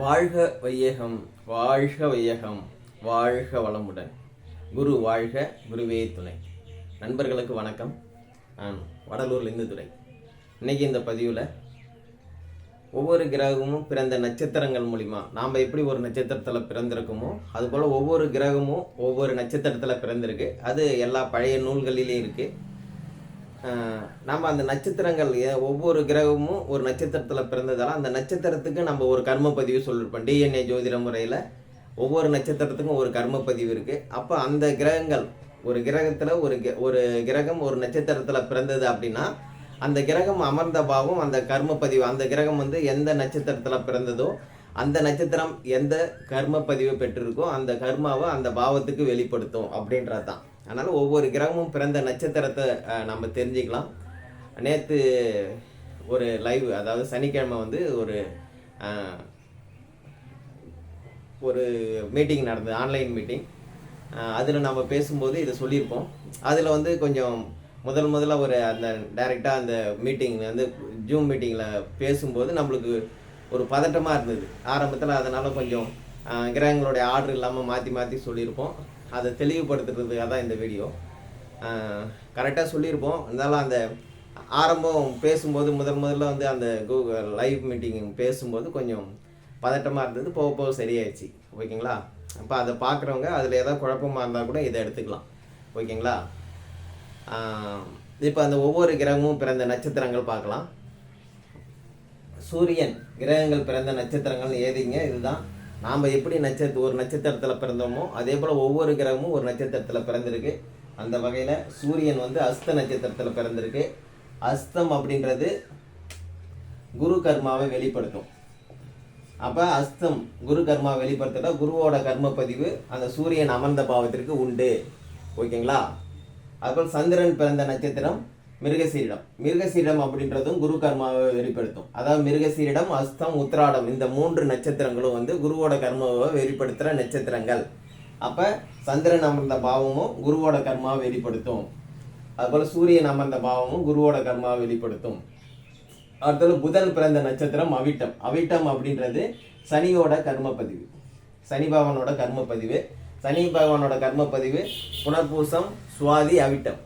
வாழ்க வையகம் வாழ்க வையகம் வாழ்க வளமுடன். குரு வாழ்க குருவே துணை. நண்பர்களுக்கு வணக்கம். நான் வடலூர்ல இந்து துறை இன்னைக்கு இந்த பதிவில் ஒவ்வொரு கிரகமும் பிறந்த நட்சத்திரங்கள் மூலிமா நாம் எப்படி ஒரு நட்சத்திரத்தில் பிறந்திருக்கோமோ அதுபோல் ஒவ்வொரு கிரகமும் ஒவ்வொரு நட்சத்திரத்தில் பிறந்திருக்கு. அது எல்லா பழைய நூல்களிலேயும் இருக்குது நம்ம அந்த நட்சத்திரங்கள் ஒவ்வொரு கிரகமும் ஒரு நட்சத்திரத்தில் பிறந்ததால அந்த நட்சத்திரத்துக்கு நம்ம ஒரு கர்ம பதிவு சொல்லியிருப்போம் டிஎன்ஏ ஜோதிட முறையில் ஒவ்வொரு நட்சத்திரத்துக்கும் ஒரு கர்ம பதிவு இருக்குது அப்போ அந்த கிரகங்கள் ஒரு கிரகத்தில் ஒரு கி- ஒரு கிரகம் ஒரு நட்சத்திரத்தில் பிறந்தது அப்படின்னா அந்த கிரகம் அமர்ந்த பாவம் அந்த கர்ம பதிவு அந்த கிரகம் வந்து எந்த நட்சத்திரத்தில் பிறந்ததோ அந்த நட்சத்திரம் எந்த கர்ம பதிவை பெற்றிருக்கோ அந்த கர்மாவை அந்த பாவத்துக்கு வெளிப்படுத்தும் அப்படின்றது தான் அதனால் ஒவ்வொரு கிரகமும் பிறந்த நட்சத்திரத்தை நம்ம தெரிஞ்சுக்கலாம். நேற்று ஒரு லைவ் அதாவது சனிக்கிழமை வந்து ஒரு ஒரு மீட்டிங் நடந்தது ஆன்லைன் மீட்டிங் அதில் நம்ம பேசும்போது இதை சொல்லியிருப்போம். அதில் வந்து கொஞ்சம் முதல் முதல்ல ஒரு அந்த டைரெக்டாக அந்த மீட்டிங் வந்து ஜூம் மீட்டிங்கில் பேசும்போது நம்மளுக்கு ஒரு பதட்டமாக இருந்தது. ஆரம்பத்தில் அதனால் கொஞ்சம் கிரகங்களுடைய ஆர்டர் இல்லாமல் மாற்றி மாற்றி சொல்லியிருப்போம். அதை தெளிவுபடுத்துறதுக்காக தான் இந்த வீடியோ கரெக்டாக சொல்லியிருப்போம். இருந்தாலும் அந்த ஆரம்பம் பேசும்போது முதல் முதல்ல வந்து அந்த கூகுள் லைவ் மீட்டிங் பேசும்போது கொஞ்சம் பதட்டமாக இருந்தது. போக போக சரியாயிடுச்சு. ஓகேங்களா? அப்போ அதை பார்க்குறவங்க அதில் ஏதாவது குழப்பமாக இருந்தால் கூட இதை எடுத்துக்கலாம். ஓகேங்களா? இப்போ அந்த ஒவ்வொரு கிரகமும் பிறந்த நட்சத்திரங்கள் பார்க்கலாம். சூரியன் கிரகங்கள் பிறந்த நட்சத்திரங்கள் ஏதிங்க இதுதான் நாம் எப்படி நட்சத்திர ஒரு நட்சத்திரத்தில் பிறந்தோமோ அதே போல் ஒவ்வொரு கிரகமும் ஒரு நட்சத்திரத்தில் பிறந்திருக்கு. அந்த வகையில் சூரியன் வந்து அஸ்த நட்சத்திரத்தில் பிறந்திருக்கு. அஸ்தம் அப்படின்றது குரு கர்மாவை வெளிப்படுத்தும். அப்போ அஸ்தம் குரு கர்மா வெளிப்படுத்தினா குருவோட கர்ம பதிவு அந்த சூரியன் அமர்ந்த பாவத்திற்கு உண்டு. ஓகேங்களா? அதுபோல் சந்திரன் பிறந்த நட்சத்திரம் மிருகசீரிடம். மிருகசீரிடம் அப்படின்றதும் குரு கர்மாவை வெளிப்படுத்தும். அதாவது மிருகசீரிடம் அஸ்தம் உத்ராடம் இந்த மூன்று நட்சத்திரங்களும் வந்து குருவோட கர்மாவை வெளிப்படுத்துகிற நட்சத்திரங்கள். அப்போ சந்திரன் அமர்ந்த பாவமும் குருவோட கர்மாவை வெளிப்படுத்தும். அதுபோல் சூரியன் அமர்ந்த பாவமும் குருவோட கர்மாவை வெளிப்படுத்தும். அடுத்தது புதன் பிறந்த நட்சத்திரம் அவிட்டம். அவிட்டம் அப்படின்றது சனியோட கர்மப்பதிவு. சனி பகவானோட கர்மப்பதிவு. சனி பகவானோட கர்மப்பதிவு புனர்பூசம் சுவாதி அவிட்டம்.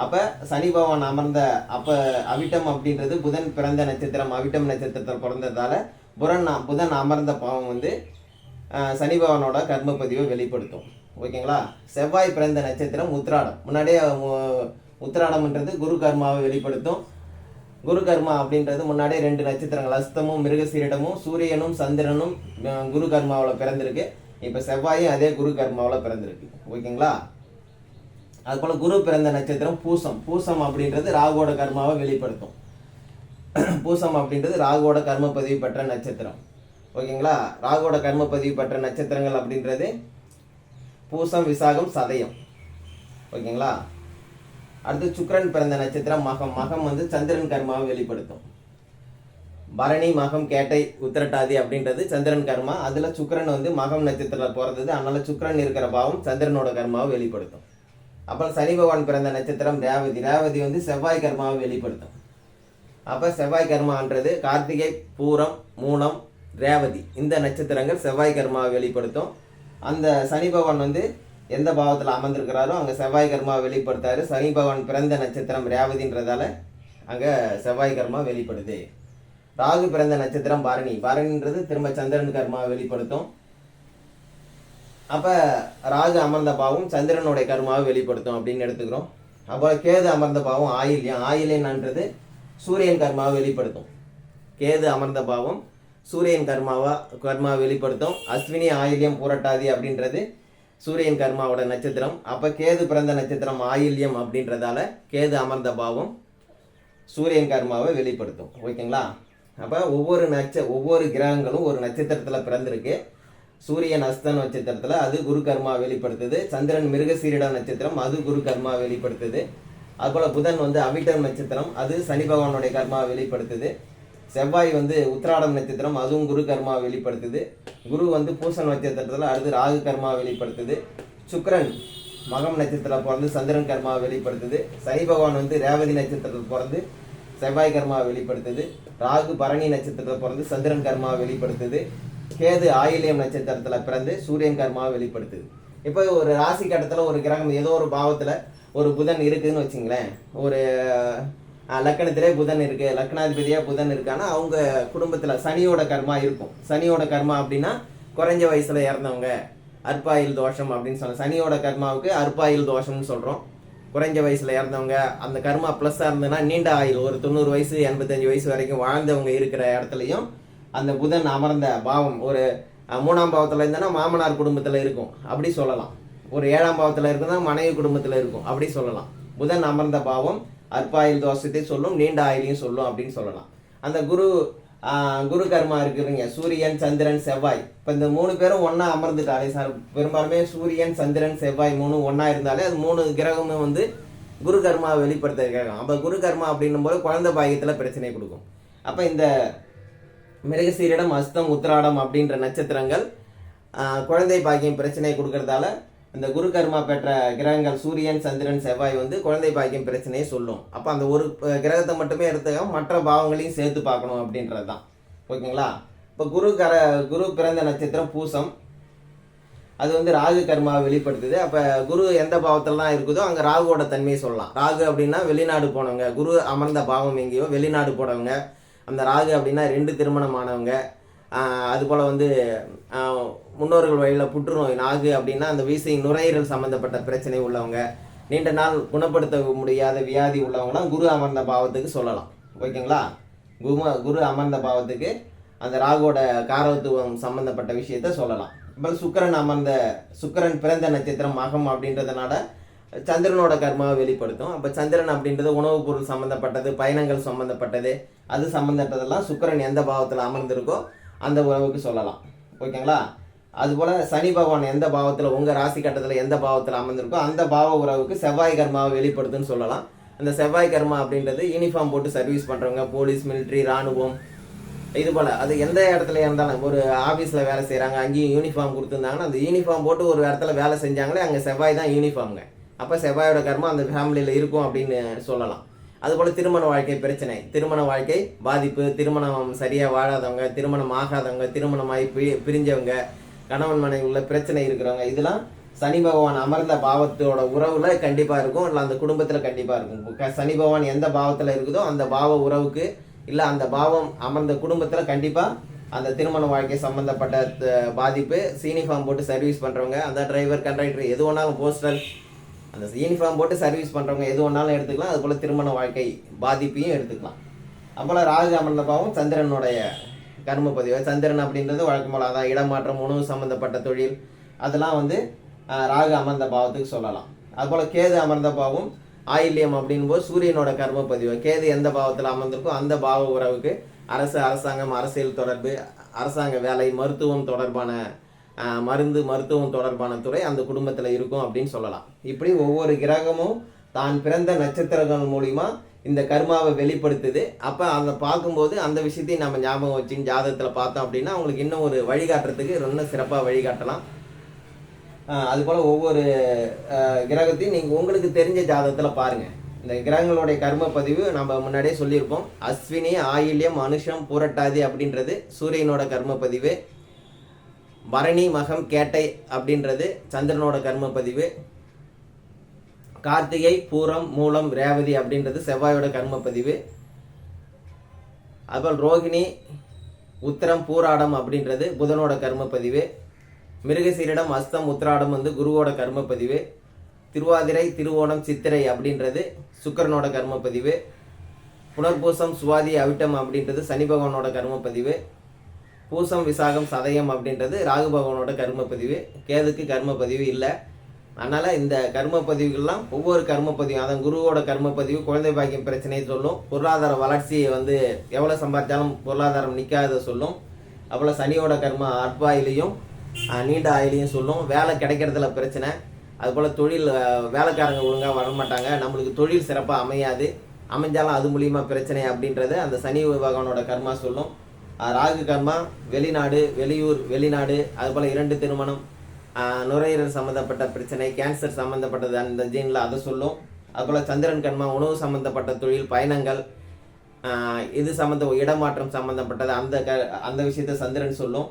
அப்ப சனி பகவான் அமர்ந்த அப்ப அவிட்டம் அப்படின்றது புதன் பிறந்த நட்சத்திரம் அவிட்டம் நட்சத்திரத்தில் பிறந்ததால புதன் புதன் அமர்ந்த பாவம் வந்து சனி பகவானோட கர்ம பதிவை வெளிப்படுத்தும். ஓகேங்களா? செவ்வாய் பிறந்த நட்சத்திரம் உத்திராடம். முன்னாடியே உத்ராடம்ன்றது உத்திராடம்ன்றது குரு கர்மாவை வெளிப்படுத்தும். குரு கர்மா அப்படின்றது முன்னாடியே ரெண்டு நட்சத்திரங்கள் அஸ்தமும் மிருகசீரிடமும் சூரியனும் சந்திரனும் குரு கர்மாவில் பிறந்திருக்கு. இப்போ செவ்வாயும் அதே குரு கர்மாவில் பிறந்திருக்கு. ஓகேங்களா? அதுபோல் குரு பிறந்த நட்சத்திரம் பூசம். பூசம் அப்படின்றது ராகுவோட கர்மாவை வெளிப்படுத்தும். பூசம் அப்படின்றது ராகுவோட கர்ம பதிவு பெற்ற நட்சத்திரம். ஓகேங்களா? ராகுவோட கர்ம பதிவு பெற்ற நட்சத்திரங்கள் அப்படின்றது பூசம் விசாகம் சதயம். ஓகேங்களா? அடுத்து சுக்கரன் பிறந்த நட்சத்திரம் மகம். மகம் வந்து சந்திரன் கர்மாவை வெளிப்படுத்தும். பரணி மகம் கேட்டை உத்திரட்டாதி அப்படின்றது சந்திரன் கர்மா. அதில் சுக்கிரன் வந்து மகம் நட்சத்திரத்தில் பிறந்தது. அதனால சுக்கிரன் இருக்கிற பாவம் சந்திரனோட கர்மாவை வெளிப்படுத்தும். அப்புறம் சனி பகவான் பிறந்த நட்சத்திரம் ரேவதி. ரேவதி வந்து செவ்வாய் கர்மாவை வெளிப்படுத்தும். அப்போ செவ்வாய் கர்மான்றது கார்த்திகை பூரம் மூலம் ரேவதி. இந்த நட்சத்திரங்கள் செவ்வாய் கர்மாவை வெளிப்படுத்தும். அந்த சனி பகவான் வந்து எந்த பாவத்தில் அமர்ந்திருக்கிறாரோ அங்கே செவ்வாய் கர்மாவை வெளிப்படுத்தாரு. சனி பகவான் பிறந்த நட்சத்திரம் ரேவதின்றதால அங்கே செவ்வாய் கர்மா வெளிப்படுது. ராகு பிறந்த நட்சத்திரம் பரணி. பரணின்றது திரும்ப சந்திரன் கர்மாவை வெளிப்படுத்தும். அப்போ ராஜ அமர்ந்த பாவம் சந்திரனுடைய கர்மாவை வெளிப்படுத்தும் அப்படின்னு எடுத்துக்கிறோம். அப்புறம் கேது அமர்ந்த பாவம் ஆயில்யம் ஆயில்யன்ன்றது சூரியன் கர்மாவை வெளிப்படுத்தும். கேது அமர்ந்த பாவம் சூரியன் கர்மாவா கர்மாவை வெளிப்படுத்தும். அஸ்வினி ஆயில்யம் பூரட்டாதி அப்படின்றது சூரியன் கர்மாவோட நட்சத்திரம். அப்போ கேது பிறந்த நட்சத்திரம் ஆயில்யம் அப்படின்றதால கேது அமர்ந்த பாவம் சூரியன் கர்மாவை வெளிப்படுத்தும். ஓகேங்களா? அப்போ ஒவ்வொரு நட்ச ஒவ்வொரு கிரகங்களும் ஒரு நட்சத்திரத்தில் பிறந்திருக்கு. சூரியன் அஸ்த நட்சத்திரத்தில் அது குரு கர்மா வெளிப்படுத்துது. சந்திரன் மிருகசீரிட நட்சத்திரம் அது குரு கர்மா வெளிப்படுத்துது. அதுபோல் புதன் வந்து அவிட்டம் நட்சத்திரம் அது சனி பகவானுடைய கர்மா வெளிப்படுத்துது. செவ்வாய் வந்து உத்திராடம் நட்சத்திரம் அதுவும் குரு கர்மா வெளிப்படுத்துது. குரு வந்து பூச நட்சத்திரத்தில் அடுத்து ராகு கர்மா வெளிப்படுத்துது. சுக்கரன் மகம் நட்சத்திரத்தில் பிறந்து சந்திரன் கர்மா வெளிப்படுத்துது. சனி பகவான் வந்து ரேவதி நட்சத்திரத்தில் பிறந்து செவ்வாய் கர்மா வெளிப்படுத்துது. ராகு பரணி நட்சத்திரத்தில் பிறந்து சந்திரன் கர்மா வெளிப்படுத்துது. கேது ஆயிலியம் நட்சத்திரத்தில் பிறந்து சூரியன் கர்மாவை வெளிப்படுத்துது. இப்போ ஒரு ராசி கட்டத்தில் ஒரு கிரகம் ஏதோ ஒரு பாவத்தில் ஒரு புதன் இருக்குதுன்னு வச்சுங்களேன். ஒரு லக்கணத்திலே புதன் இருக்குது லக்னாதிபதியாக புதன் இருக்கான்னா அவங்க குடும்பத்தில் சனியோட கர்மா இருக்கும். சனியோட கர்மா அப்படின்னா குறைஞ்ச வயசில் இறந்தவங்க அற்பாயில் தோஷம் அப்படின்னு சொல்ல சனியோட கர்மாவுக்கு அற்பாயில் தோஷம்னு சொல்கிறோம் குறைஞ்ச வயசில் இறந்தவங்க அந்த கர்மா ப்ளஸ்ஸாக இருந்ததுன்னா நீண்ட ஆயுள் ஒரு தொண்ணூறு வயசு எண்பத்தஞ்சு வயசு வரைக்கும் வாழ்ந்தவங்க இருக்கிற இடத்துலையும் அந்த புதன் அமர்ந்த பாவம். ஒரு மூணாம் பாவத்தில் இருந்தனா மாமனார் குடும்பத்தில் இருக்கும். அப்படி சொல்லலாம். ஒரு ஏழாம் பாவத்தில் இருக்குன்னா மனைவி குடும்பத்தில் இருக்கும். அப்படி சொல்லலாம். புதன் அமர்ந்த பாவம் அற்பாயில் தோஷத்தை சொல்லும் நீண்ட ஆயிலையும் சொல்லும் அப்படின்னு சொல்லலாம். அந்த குரு குரு கர்மா இருக்குதுங்க சூரியன் சந்திரன் செவ்வாய். இப்போ இந்த மூணு பேரும் ஒன்றா அமர்ந்துட்டாலே சார் பெரும்பாலுமே சூரியன் சந்திரன் செவ்வாய் மூணு ஒன்றா இருந்தாலே அது மூணு கிரகமும் வந்து குரு கர்மாவை வெளிப்படுத்த கிரகம் அப்போ குரு கர்மா அப்படின்னும் போது குழந்தை பாகியத்தில் பிரச்சனை கொடுக்கும். அப்போ இந்த மிருகசீரிடம் அஸ்தம் உத்திராடம் அப்படின்ற நட்சத்திரங்கள் குழந்தை பாக்கியம் பிரச்சனை கொடுக்கறதால இந்த குரு கர்மா பெற்ற கிரகங்கள் சூரியன் சந்திரன் செவ்வாய் வந்து குழந்தை பாக்கியம் பிரச்சனையை சொல்லும். அப்போ அந்த ஒரு கிரகத்தை மட்டுமே எடுத்துக்க மற்ற பாவங்களையும் சேர்த்து பார்க்கணும் அப்படின்றது தான் ஓகேங்களா? இப்போ குரு கர குரு பிறந்த நட்சத்திரம் பூசம். அது வந்து ராகு கர்மாவை வெளிப்படுத்துது. அப்போ குரு எந்த பாவத்திலலாம் இருக்குதோ அங்கே ராகுவோட தன்மையை சொல்லலாம். ராகு அப்படின்னா வெளிநாடு போனவங்க குரு அமர்ந்த பாவம் எங்கேயோ வெளிநாடு போனவங்க அந்த ராகு அப்படின்னா ரெண்டு திருமணமானவங்க. ஆனவங்க அதுபோல் வந்து முன்னோர்கள் வழியில் புற்றுநோய் நாகு அப்படின்னா அந்த வீசை நுரையீரல் சம்மந்தப்பட்ட பிரச்சனை உள்ளவங்க. நீண்ட நாள் குணப்படுத்த முடியாத வியாதி உள்ளவங்களாம் குரு அமர்ந்த பாவத்துக்கு சொல்லலாம். ஓகேங்களா? கும குரு அமர்ந்த பாவத்துக்கு அந்த ராகுவோட காரத்துவம் சம்மந்தப்பட்ட விஷயத்த சொல்லலாம். இப்போ சுக்கிரன் அமர்ந்த சுக்கிரன் பிறந்த நட்சத்திரம் மகம் அப்படின்றதுனால சந்திரனோட கர்மாவை வெளிப்படுத்தும். அப்போ சந்திரன் அப்படின்றது உணவுப் பொருள் சம்மந்தப்பட்டது பயணங்கள் சம்மந்தப்பட்டது அது சம்மந்தப்பட்டதெல்லாம் சுக்கிரன் எந்த பாவத்தில் அமர்ந்திருக்கோ அந்த உறவுக்கு சொல்லலாம். ஓகேங்களா? அதுபோல் சனி பகவான் எந்த பாவத்தில் உங்கள் ராசி கட்டத்தில் எந்த பாவத்தில் அமர்ந்திருக்கோ அந்த பாவ உறவுக்கு செவ்வாய் கர்மாவை வெளிப்படுத்துன்னு சொல்லலாம். அந்த செவ்வாய் கர்மா அப்படின்றது யூனிஃபார்ம் போட்டு சர்வீஸ் பண்ணுறவங்க போலீஸ் மிலிட்ரி ராணுவம் இது போல். அது எந்த இடத்துல இருந்தாலும் ஒரு ஆஃபீஸில் வேலை செய்கிறாங்க அங்கேயும் யூனிஃபார்ம் கொடுத்துருந்தாங்கன்னா அந்த யூனிஃபார்ம் போட்டு ஒரு இடத்துல வேலை செஞ்சாங்களே அங்கே செவ்வாய் தான் யூனிஃபார்ம்ங்க அப்போ செவ்வாயோட கர்மம் அந்த ஃபேமிலியில் இருக்கும் அப்படின்னு சொல்லலாம். அதுபோல் திருமண வாழ்க்கை பிரச்சனை. திருமண வாழ்க்கை பாதிப்பு திருமணம் சரியாக வாழாதவங்க திருமணம் ஆகாதவங்க திருமணமாகி பி பிரிஞ்சவங்க கணவன் மனைவியுள்ள பிரச்சனை இருக்கிறவங்க இதெல்லாம் சனி பகவான் அமர்ந்த பாவத்தோட உறவுல கண்டிப்பா இருக்கும். இல்லை அந்த குடும்பத்துல கண்டிப்பா இருக்கும். சனி பகவான் எந்த பாவத்துல இருக்குதோ அந்த பாவ உறவுக்கு இல்லை அந்த பாவம் அமர்ந்த குடும்பத்துல கண்டிப்பா அந்த திருமண வாழ்க்கை சம்பந்தப்பட்ட பாதிப்பு சீனிஃபார்ம் போட்டு சர்வீஸ் பண்றவங்க அந்த டிரைவர் கண்டக்டர் எது வேணாலும் போஸ்டல் அந்த யூனிஃபார்ம் போட்டு சர்வீஸ் பண்ணுறவங்க எது வேணாலும் எடுத்துக்கலாம். அதுபோல் திருமண வாழ்க்கை பாதிப்பையும் எடுத்துக்கலாம். அப்போல்லாம் ராகு அமர்ந்தபாவும் சந்திரனுடைய கர்ம பதிவு. சந்திரன் அப்படின்றது வழக்கமாக அதான் இடமாற்றம் உணவு சம்மந்தப்பட்ட தொழில். அதெல்லாம் வந்து ராகு அமர்ந்த பாவத்துக்கு சொல்லலாம் அதுபோல் கேது அமர்ந்த பாவம் ஆயில்யம் அப்படின்போது சூரியனோட கர்ம பதிவு. கேது எந்த பாவத்தில் அமர்ந்திருக்கோ அந்த பாவ உறவுக்கு அரசு அரசாங்கம் அரசியல் தொடர்பு அரசாங்க வேலை மருத்துவம் தொடர்பான மருந்து மருத்துவம் தொடர்பான துறை அந்த குடும்பத்தில் இருக்கும் அப்படின்னு சொல்லலாம். இப்படி ஒவ்வொரு கிரகமும் தான் பிறந்த நட்சத்திரங்கள் மூலிமா இந்த கர்மாவை வெளிப்படுத்துது. அப்போ அந்த பார்க்கும்போது அந்த விஷயத்தையும் நம்ம ஞாபகம் வச்சுன்னு ஜாதகத்தில் பார்த்தோம் அப்படின்னா அவங்களுக்கு இன்னும் ஒரு வழிகாட்டுறதுக்கு ரொம்ப சிறப்பாக வழிகாட்டலாம். அதுபோல் ஒவ்வொரு கிரகத்தையும் நீங்கள் உங்களுக்கு தெரிஞ்ச ஜாதகத்தில் பாருங்கள் இந்த கிரகங்களுடைய கர்ம பதிவு நம்ம முன்னாடியே சொல்லியிருப்போம். அஸ்வினி ஆயில்யம் அனுஷம் பூரட்டாதி அப்படின்றது சூரியனோட கர்ம பதிவு. பரணி மகம் கேட்டை அப்படின்றது சந்திரனோட கர்ம பதிவு கார்த்திகை பூரம் மூலம் ரேவதி அப்படின்றது செவ்வாயோட கர்ம பதிவு அதுபோல் ரோகிணி உத்திரம் பூராடம் அப்படின்றது புதனோட கர்ம பதிவு மிருகசீரிடம் அஸ்தம் உத்திராடம் வந்து குருவோட கர்ம பதிவு திருவாதிரை திருவோணம் சித்திரை அப்படின்றது சுக்கரனோட கர்ம பதிவு புனர்பூசம் சுவாதி அவிட்டம் அப்படின்றது சனி பகவானோட கர்ம பதிவு பூசம் விசாகம் சதயம் அப்படின்றது ராகு பகவானோட கர்ம பதிவு கேதுக்கு கர்ம பதிவு இல்லை. அதனால் இந்த கர்ம பதிவுகள்லாம் ஒவ்வொரு கர்ம பதிவு அதான் குருவோட கர்ம பதிவு குழந்தை பாக்கியம் பிரச்சனையை சொல்லும். பொருளாதார வளர்ச்சியை வந்து எவ்வளோ சம்பாதிச்சாலும் பொருளாதாரம் நிற்காத சொல்லும். அப்புறம் சனியோட கர்ம அற்பாயிலையும் நீண்ட ஆயிலையும் சொல்லும். வேலை கிடைக்கிறதுல பிரச்சனை. அதுபோல் தொழில் வேலைக்காரங்க ஒழுங்காக வர மாட்டாங்க நம்மளுக்கு தொழில் சிறப்பாக அமையாது. அமைஞ்சாலும் அது மூலியமாக பிரச்சனை அப்படின்றது அந்த சனி பகவானோட கர்மா சொல்லும். ராகு கர்மா வெளிநாடு வெளியூர் வெளிநாடு அதுபோல் இரண்டு திருமணம் நுரையீரல் சம்மந்தப்பட்ட பிரச்சனை கேன்சர் சம்மந்தப்பட்டது அந்த ஜீனில் அதை சொல்லும். அதுபோல் சந்திரன் கர்மா உணவு சம்மந்தப்பட்ட தொழில் பயணங்கள் இது சம்மந்த இடமாற்றம் சம்மந்தப்பட்டது அந்த க அந்த விஷயத்தை சந்திரன் சொல்லும்.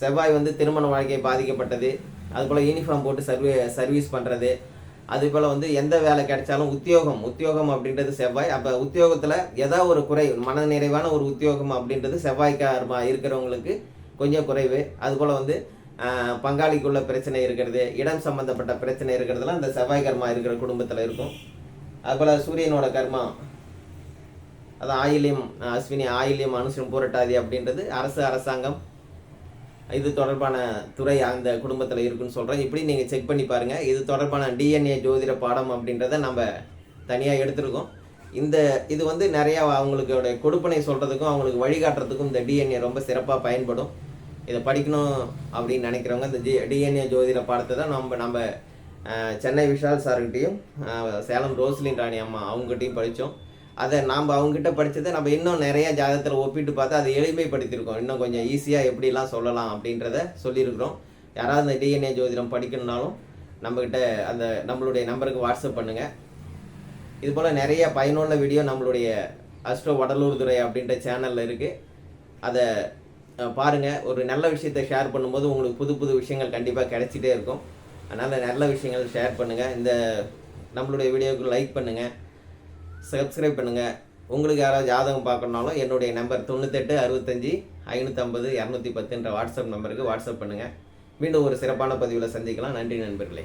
செவ்வாய் வந்து திருமண வாழ்க்கை பாதிக்கப்பட்டது. அதுபோல் யூனிஃபார்ம் போட்டு சர்வே சர்வீஸ் பண்ணுறது அதுபோல் வந்து எந்த வேலை கிடைச்சாலும் உத்தியோகம் உத்தியோகம் அப்படின்றது செவ்வாய். அப்போ உத்தியோகத்தில் ஏதாவது ஒரு குறை மன நிறைவான ஒரு உத்தியோகம் அப்படின்றது செவ்வாய்க்காரமாக இருக்கிறவங்களுக்கு கொஞ்சம் குறைவு. அதுபோல் வந்து பங்காளிக்குள்ள பிரச்சனை இருக்கிறது இடம் சம்மந்தப்பட்ட பிரச்சனை இருக்கிறதுலாம் அந்த செவ்வாய் கர்மா இருக்கிற குடும்பத்தில் இருக்கும். அதுபோல் சூரியனோட கர்மா அது ஆயில்யம் அஸ்வினி ஆயில்யம் அனுசரம் பூரட்டாதி அப்படின்றது அரசு அரசாங்கம் இது தொடர்பான துறை அந்த குடும்பத்தில் இருக்குன்னு சொல்கிறேன் இப்படி நீங்கள் செக் பண்ணி பாருங்கள் இது தொடர்பான டிஎன்ஏ ஜோதிட பாடம் அப்படின்றத நம்ம தனியாக எடுத்திருக்கோம். இந்த இது வந்து நிறையா அவங்களுக்கோட கொடுப்பனை சொல்கிறதுக்கும் அவங்களுக்கு வழிகாட்டுறதுக்கும் இந்த டிஎன்ஏ ரொம்ப சிறப்பாக பயன்படும். இதை படிக்கணும் அப்படின்னு நினைக்கிறவங்க இந்த ஜி டிஎன்ஏ ஜோதிட பாடத்தை தான் நம்ம நம்ம சென்னை விஷால் சார்கிட்டையும் சேலம் ரோஸ்லின் ராணி அம்மா அவங்ககிட்டயும் படித்தோம். அதை நாம் அவங்ககிட்ட படித்ததை நம்ம இன்னும் நிறையா ஜாதகத்தில் ஒப்பிட்டு பார்த்து அதை எளிமைப்படுத்தியிருக்கோம். இன்னும் கொஞ்சம் ஈஸியாக எப்படிலாம் சொல்லலாம் அப்படின்றத சொல்லியிருக்கிறோம். யாராவது இந்த டிஎன்ஏ ஜோதிடம் படிக்கணும்னாலும் நம்மக்கிட்ட அந்த நம்மளுடைய நம்பருக்கு வாட்ஸ்அப் பண்ணுங்கள் இது போல் நிறைய பயனுள்ள வீடியோ நம்மளுடைய அஸ்ட்ரோ வடலூர் துறை அப்படின்ற சேனலில் இருக்குது அதை பாருங்கள் ஒரு நல்ல விஷயத்தை ஷேர் பண்ணும்போது உங்களுக்கு புது புது விஷயங்கள் கண்டிப்பாக கிடைச்சிட்டே இருக்கும். அதனால் நல்ல விஷயங்கள் ஷேர் பண்ணுங்கள் இந்த நம்மளுடைய வீடியோவுக்கு லைக் பண்ணுங்கள் சப்ஸ்கிரைப் பண்ணுங்கள் உங்களுக்கு யாராவது ஜாதகம் பார்க்கணுனாலும் என்னுடைய நம்பர் தொண்ணூத்தெட்டு அறுபத்தஞ்சி ஐநூற்றம்பது இரநூத்தி பத்துன்ற வாட்ஸ்அப் நம்பருக்கு வாட்ஸ்அப் பண்ணுங்கள் மீண்டும் ஒரு சிறப்பான பதிவில் சந்திக்கலாம். நன்றி நண்பர்களே.